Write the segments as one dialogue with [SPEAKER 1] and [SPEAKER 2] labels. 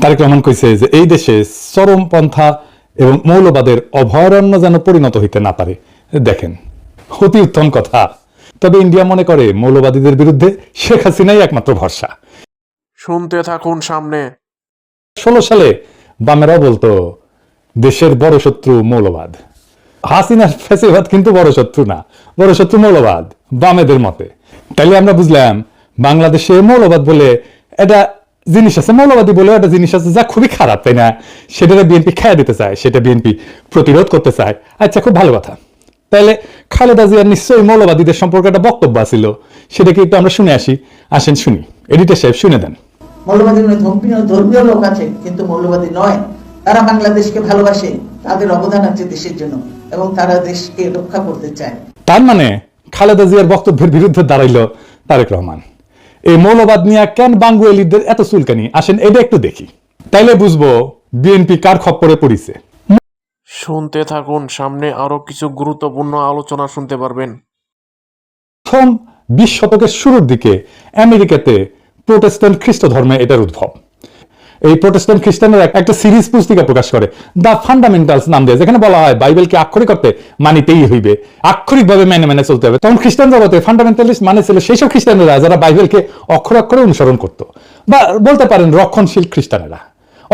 [SPEAKER 1] তারেক রহমান কইছে যে এই দেশে চরমপন্থা এবং মৌলবাদের অভয়ারণ্য যেন পরিণত হইতে না পারে। দেখেন অতি উত্তম কথা। তবে ইন্ডিয়া মনে করে মৌলবাদীদের বিরুদ্ধে শেখ হাসিনাই একমাত্র ভরসা।
[SPEAKER 2] শুনতে থাকুন সামনে।
[SPEAKER 1] ষোলো সালে বামেরাও বলতো দেশের বড় শত্রু মৌলবাদ। হাসিনার ফেসিবাদ কিন্তু বড় শত্রু না বড় শত্রু মৌলবাদ বামেদের মতে। তাইলে আমরা বুঝলাম বাংলাদেশে মৌলবাদ বলে এটা জিনিস আছে মৌলবাদী বলে একটা জিনিস আছে যা খুবই খারাপ তাই না? সেটা বিএনপি খেয়ে দিতে চায় সেটা বিএনপি প্রতিরোধ করতে চায়। আচ্ছা খুব ভালো কথা। তাহলে খালেদা জিয়ার নিশ্চয়ই মৌলবাদীদের সম্পর্কে একটা বক্তব্য আছিল সেটাকে একটু আমরা শুনে আসি। আসেন শুনি। এডিটর সাহেব শুনে দেন।
[SPEAKER 3] মৌলবাদী ধর্মীয় লোক আছে কিন্তু মৌলবাদী নয়। তারা বাংলাদেশকে ভালোবাসে তাদের অবদান আছে দেশের জন্য এবং তারা দেশকে রক্ষা করতে চায়।
[SPEAKER 1] তার মানে খালেদা জিয়ার বক্তব্যের বিরুদ্ধে দাঁড়াইল তারেক রহমান। এই মৌলবাদ নিয়ে কেন বাঙ্গুয়েলিদের এত চুলকানি? আসেন এটা একটু দেখি। তাইলে বুঝব বিএনপি কার খপ্পরে পড়িছে।
[SPEAKER 2] শুনতে থাকুন সামনে আরও কিছু গুরুত্বপূর্ণ আলোচনা শুনতে পারবেন।
[SPEAKER 1] প্রথম বিশ শতকের শুরুর দিকে আমেরিকাতে প্রোটেস্ট্যান্ট খ্রিস্ট ধর্মে এটার উদ্ভব। এই প্রোটেস্ট্যান্ট খ্রিস্টানরা একটা সিরিজ পুস্তিকা প্রকাশ করে। দ্য ফান্ডামেন্টালস নাম দিয়ে, যেখানে বলা হয় বাইবেলকে আক্ষরিক করতে মানিতেই হইবে। আক্ষরিকভাবে মেনে মেনে চলতে হবে। তখন খ্রিস্টান জগতে ফান্ডামেন্টালিস্ট মানে ছিল সেই সব খ্রিস্টানেরা যারা বাইবেলকে অক্ষর অক্ষরে অনুসরণ করত। বা বলতে পারেন রক্ষণশীল খ্রিস্টানেরা।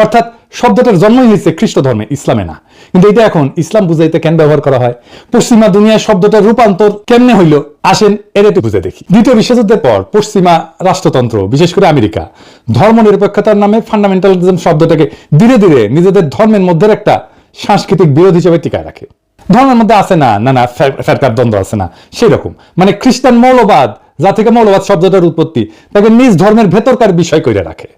[SPEAKER 1] অর্থাৎ শব্দটার জন্মই হয়েছে খ্রিস্ট ধর্মে, ইসলামে না। কিন্তু এটা এখন ইসলাম বুঝাইতে কেন ব্যবহার করা হয়? পশ্চিমা দুনিয়ায় শব্দটার রূপান্তর কেমনে হইল? আসেন এর একটু বুঝে দেখি। দ্বিতীয় বিশ্বযুদ্ধের পর পশ্চিমা রাষ্ট্রতন্ত্র, বিশেষ করে আমেরিকা ধর্ম নিরপেক্ষতার নামে ফান্ডামেন্টালিজম শব্দটাকে ধীরে ধীরে নিজেদের ধর্মের মধ্যে একটা সাংস্কৃতিক বিরোধ হিসেবে টিকায় রাখে। ধর্মের মধ্যে আছে না না না, ফের- ফেরকার দ্বন্দ্ব আছে না সেই রকম মানে খ্রিস্টান মৌলবাদ যা থেকে মৌলবাদ শব্দটার উৎপত্তি, তাকে নিজ ধর্মের ভেতরকার বিষয় করে রাখে।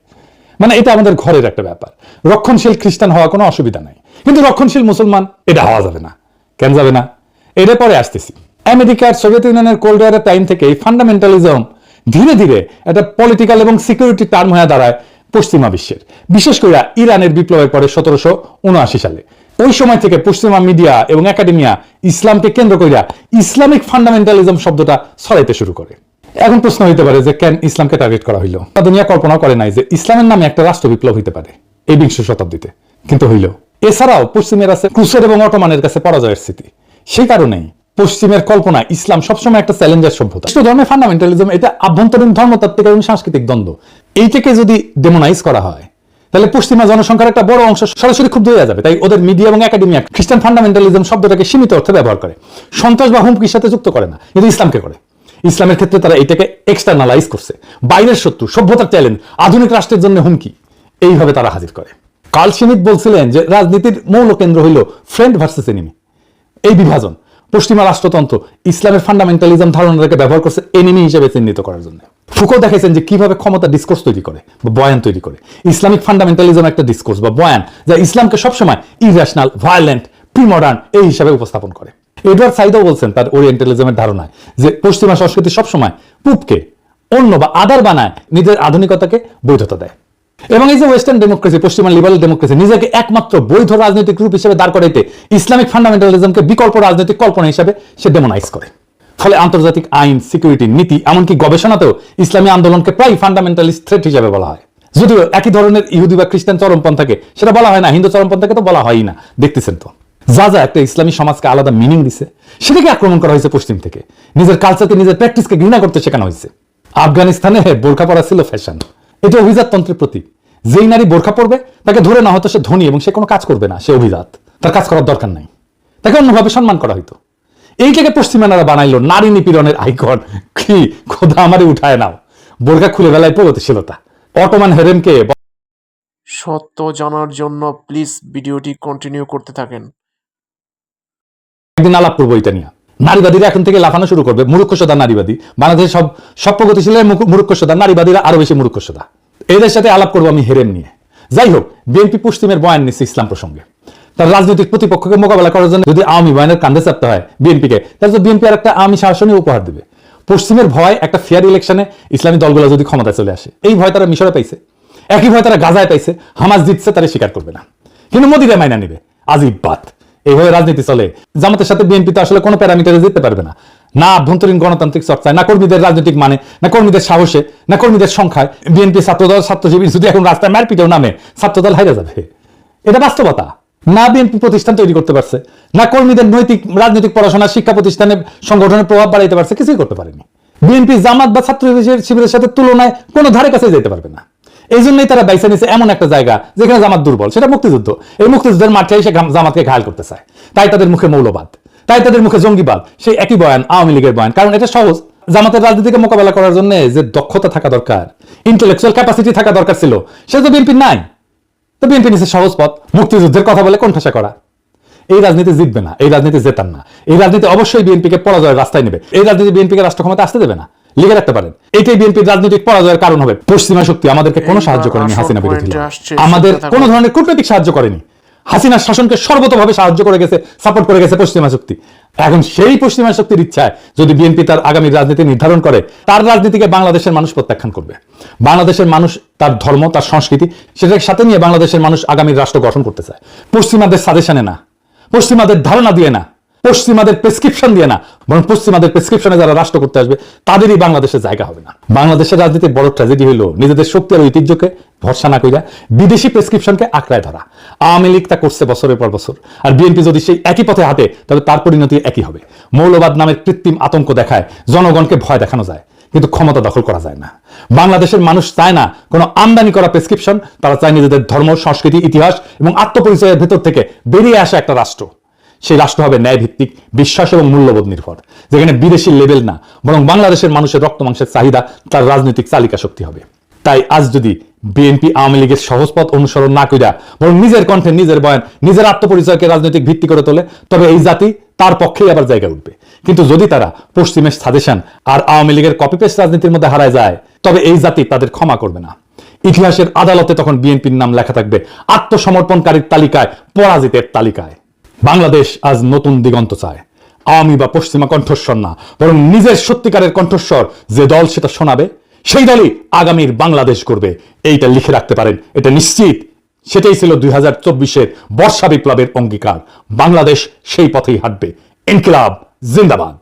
[SPEAKER 1] মানে এটা আমাদের ঘরের একটা ব্যাপার। রক্ষণশীল খ্রিস্টান হওয়া কোনো অসুবিধা নাই। কিন্তু রক্ষণশীল মুসলমান, এটা হওয়া যাবে না। কেন যাবে না? এটা পরে আসতেছি। আমেরিকার সোভিয়েত ইউনিয়নের কোল্ড ওয়ারের টাইম থেকে এই ফান্ডামেন্টালিজম ধীরে ধীরে একটা পলিটিক্যাল এবং সিকিউরিটি টার্ম হয়ে দাঁড়ায় পশ্চিমা বিশ্বের। বিশেষ করে ইরানের বিপ্লবের পরে সতেরোশো উনআশি সালে। ওই সময় থেকে পশ্চিমা মিডিয়া এবং একাডেমিয়া ইসলামকে কেন্দ্র করিয়া ইসলামিক ফান্ডামেন্টালিজম শব্দটা ছড়াইতে শুরু করে। এখন প্রশ্ন হইতে পারে যে কেন ইসলামকে টার্গেট করা হইল? তা দুনিয়া কল্পনা করে নাই যে ইসলামের নামে একটা রাষ্ট্র বিপ্লব হইতে পারে, এই বিংশ শতাব্দীতে। কিন্তু হইল। এছাড়াও পশ্চিমের আছে ক্রুসের এবং অটোমানের কাছে পরাজয়ের স্থিতি। সেই কারণেই পশ্চিমের কল্পনা ইসলাম সবসময় একটা চ্যালেঞ্জার সভ্যতা। খ্রিস্ট ধর্মের ফান্ডামেন্টালিজম এটা আভ্যন্তরীণ ধর্মতাত্ত্বিক এবং সাংস্কৃতিক দ্বন্দ্ব। এইটাকে যদি ডেমোনাইজ করা হয়, তাহলে পশ্চিমা জনসংখ্যার একটা বড় অংশ সরাসরি ক্ষুব্ধ হয়ে যাবে। তাই ওদের মিডিয়া এবং একাডেমিয়া খ্রিস্টান ফান্ডামেন্টালিজম শব্দটাকে সীমিত অর্থে ব্যবহার করে। সন্ত্রাস বা হুমকির সাথে যুক্ত করে না, কিন্তু ইসলামকে করে। ইসলামের ক্ষেত্রে তারা এটাকে এক্সটার্নালাইজ করছে। বাইরের শত্রু, সভ্যতার চ্যালেঞ্জ আধুনিক রাষ্ট্রের জন্য হুমকি, এইভাবে তারা হাজির করে। কার্ল সিমিত বলছিলেন যে রাজনীতির মৌল কেন্দ্র হইল ফ্রেন্ড ভার্সেস এনিমি এই বিভাজন, পশ্চিমা রাষ্ট্রতন্ত্র, ইসলামের ফান্ডামেন্টালিজম ধারণাটাকে ব্যবহার করছে এনিমি হিসেবে চিহ্নিত করার জন্য। ফুকো দেখেছেন যে কীভাবে ক্ষমতা ডিসকোর্স তৈরি করে বা বয়ান তৈরি করে। ইসলামিক ফান্ডামেন্টালিজম একটা ডিসকোর্স বা বয়ান যা ইসলামকে সবসময় ইরেশনাল ভায়োলেন্ট প্রিমডার্ন এই হিসাবে উপস্থাপন করে। এডওয়ার্ড সাইদও বলছেন তার ওরিয়েন্টালিজমের ধারণায়, যে পশ্চিমা সংস্কৃতি সবসময় পুপকে অন্য বা আদার বানায়, নিজের আধুনিকতাকে বৈধতা দেয়। এবং এই যে ওয়েস্টার্ন ডেমোক্রেসি পশ্চিমা লিবারেল ডেমোক্রেসি নিজেকে একমাত্র বৈধ রাজনৈতিক রূপ হিসেবে দাঁড় করাইতে ইসলামিক ফান্ডামেন্টালিজমকে বিকল্প রাজনৈতিক কল্পনা হিসেবে সে ডেমোনাইজ করে। ফলে আন্তর্জাতিক আইন সিকিউরিটি নীতি, এমনকি গবেষণাতেও ইসলামী আন্দোলনকে প্রায় ফান্ডামেন্টালিস্ট থ্রেট হিসেবে বলা হয়। যদিও একই ধরনের ইহুদি বা খ্রিস্টান চরমপন্থাকে, সেটা বলা হয় না, হিন্দু চরমপন্থাকে তো বলা হয়ই না, দেখতেছেন তো। যা যা একটা ইসলামী সমাজকে আলাদা মিনিং দিছে, সেটাকে আক্রমণ করা হয়েছে পশ্চিম থেকে। নিজের কালচারকে নিজের প্র্যাকটিসকে ঘৃণা করতে শেখানো হয়েছে। আফগানিস্তানে বোরখা পরা ছিল ফ্যাশন এটা অভিজাততন্ত্রের প্রতীক। যেই নারী বোরখা পরবে, তাকে ধরে না হয়তো সে ধনী এবং সে কোনো কাজ করবে না, সে অভিজাত। তার কাজ করার দরকার নাই। তাকে অন্যভাবে সম্মান করা হইতো। এইটাকে পশ্চিমানারা বানাইলো, নারী নিপীড়নের আইকন। কি খোদা আমারে উঠায় নাও। বোরখা খুলে বেলায় প্রগতিশীলতা। অটোমান হেরেমকে
[SPEAKER 2] সত্য জানার জন্য প্লিজ ভিডিওটি কন্টিনিউ করতে থাকেন।
[SPEAKER 1] একদিন আলাপ করব এটা নিয়ে। নারীবাদীরা এখন থেকে লাফানো শুরু করবে মূর্খসদা নারীবাদী। বাংলাদেশের সব সব প্রগতিশীল মূর্খসদা নারীবাদীরা আরও বেশি মূর্খসদা এদের সাথে আলাপ করব আমি হেরেম নিয়ে। যাই হোক, বিএনপি পশ্চিমের বয়ান নিচ্ছে ইসলাম প্রসঙ্গে। তার রাজনৈতিক প্রতিপক্ষকে মোকাবেলা করার জন্য যদি আওয়ামী বয়ানের কান্দে চাপতে হয় বিএনপিকে, তাহলে তো বিএনপি আর একটা আওয়ামী শাসনই উপহার দেবে। পশ্চিমের ভয় একটা ফেয়ার ইলেকশনে ইসলামী দলগুলো যদি ক্ষমতায় চলে আসে, এই ভয় তারা মিশরে পাইছে। একই ভয় তারা গাজায় পাইছে হামাজ জিতছে, তারা স্বীকার করবে না। কিন্তু মোদিরা মাইনা নিবে। আজিব বাত। এইভাবে রাজনীতি চলে। জামাতের সাথে বিএনপি তো আসলে কোনো প্যারামিটারে জিততে পারবে না। না আভ্যন্তরীণ গণতান্ত্রিক চর্চায়, না কর্মীদের রাজনৈতিক মানে না কর্মীদের সাহসে, না কর্মীদের সংখ্যায়। বিএনপি ছাত্রদল, ছাত্রজীবী যদি এখন রাস্তায় মারপিটেও নামে, ছাত্রদল হাইরা যাবে। এটা বাস্তবতা। না বিএনপি প্রতিষ্ঠান তৈরি করতে পারছে, না কর্মীদের নৈতিক, রাজনৈতিক পড়াশোনা, শিক্ষা প্রতিষ্ঠানে সংগঠনের প্রভাব বাড়াইতে পারছে, কিছুই করতে পারেনি। বিএনপি জামাত বা ছাত্র শিবিরের সাথে তুলনায় কোনো ধারে কাছে যেতে পারবে না। এই জন্যই তারা বাইসা নিছে এমন একটা জায়গা যেখানে জামাত দুর্বল, সেটা মুক্তিযুদ্ধ। এই মুক্তিযুদ্ধের মাঠে এসে জামাতকে ঘায়াল করতে চায় তাই তাদের মুখে মৌলবাদ, তাই তাদের মুখে জঙ্গিবাদ, সেই একই বয়ান আওয়ামী লীগের বয়ান। কারণ এটা সহজ। জামাতের রাজনীতিকে মোকাবেলা করার জন্য যে দক্ষতা থাকা দরকার ইন্টেলেকচুয়াল ক্যাপাসিটি থাকা দরকার ছিল, সে তো বিএনপি নাই। তো বিএনপি নিচে সহজ পথ, মুক্তিযুদ্ধের কথা বলে কোণঠাসা করা। এই রাজনীতি জিতবে না, এই রাজনীতি জেতান না। এই রাজনীতি অবশ্যই বিএনপিকে পরাজয়ের রাস্তায় নেবে। এই রাজনীতি বিএনপিকে রাষ্ট্র ক্ষমতা আসতে দেবে না। লিখে রাখতে পারেন। এটাই বিএনপির রাজনৈতিক পরাজয়ের কারণ হবে। পশ্চিমা শক্তি আমাদেরকে কোনো সাহায্য করেনি হাসিনা বিরোধী আমাদের কোনো ধরনের কূটনৈতিক সাহায্য করেনি। হাসিনার শাসনকে সর্বতভাবে সাহায্য করে গেছে সাপোর্ট করে গেছে পশ্চিমা শক্তি। এখন সেই পশ্চিমা শক্তির ইচ্ছায় যদি বিএনপি তার আগামী রাজনীতি নির্ধারণ করে তার রাজনীতিকে বাংলাদেশের মানুষ প্রত্যাখ্যান করবে। বাংলাদেশের মানুষ তার ধর্ম তার সংস্কৃতি সেটার সাথে নিয়ে বাংলাদেশের মানুষ আগামী রাষ্ট্র গঠন করতে চায়। পশ্চিমাদের সাজেশনে না। পশ্চিমাদের ধারণা দিয়ে না। পশ্চিমাদের প্রেসক্রিপশন দিয়ে না, বরং পশ্চিমাদের প্রেসক্রিপশনে যারা রাষ্ট্র করতে আসবে, তাদেরই বাংলাদেশের জায়গা হবে না। বাংলাদেশের রাজনীতির বড় ট্র্যাজেডি হইল নিজেদের শক্তি আর ঐতিহ্যকে ভরসা না কইরা বিদেশি প্রেসক্রিপশনকে আঁকড়ায় ধরা। আওয়ামী লীগ তা করছে বছরের পর বছর, আর বিএনপি যদি সেই একই পথে হাঁটে তবে তার পরিণতি একই হবে। মৌলবাদ নামের কৃত্রিম আতঙ্ক দেখায়, জনগণকে ভয় দেখানো যায়, কিন্তু ক্ষমতা দখল করা যায় না। বাংলাদেশের মানুষ চায় না কোনো আমদানি করা প্রেসক্রিপশন তারা চায় নিজেদের ধর্ম, সংস্কৃতি, ইতিহাস এবং আত্মপরিচয়ের ভেতর থেকে বেরিয়ে আসা একটা রাষ্ট্র। সেই রাষ্ট্র হবে ন্যায় ভিত্তিক বিশ্বাস এবং মূল্যবোধ নির্ভর। যেখানে বিদেশি লেভেল না, বরং বাংলাদেশের মানুষের রক্ত মাংসের চাহিদা তার রাজনৈতিক চালিকা শক্তি হবে। তাই আজ যদি বিএনপি আওয়ামী লীগের সহজ পথ অনুসরণ না কইরা, বরং নিজের কণ্ঠে নিজের বয়ান, নিজের আত্মপরিচয়কে রাজনৈতিক ভিত্তি করে তোলে, তবে এই জাতি তার পক্ষেই আবার জায়গা উঠবে। কিন্তু যদি তারা পশ্চিমের সাজেশন আর আওয়ামী লীগের কপিপেস্ট রাজনীতির মধ্যে হারায় যায়, তবে এই জাতি তাদের ক্ষমা করবে না। ইতিহাসের আদালতে তখন বিএনপির নাম লেখা থাকবে আত্মসমর্পণকারীর তালিকায়, পরাজিতের তালিকায়। বাংলাদেশ আজ নতুন দিগন্ত চায়। আওয়ামী বা পশ্চিমা কণ্ঠস্বর না, বরং নিজের সত্যিকারের কণ্ঠস্বর যে দল সেটা শোনাবে, সেই দলই আগামীর বাংলাদেশ করবে। এইটা লিখে রাখতে পারেন, এটা নিশ্চিত। সেটাই ছিল দুই হাজার চব্বিশের বর্ষা বিপ্লবের অঙ্গীকার। বাংলাদেশ সেই পথেই হাঁটবে। ইনকিলাব, জিন্দাবাদ।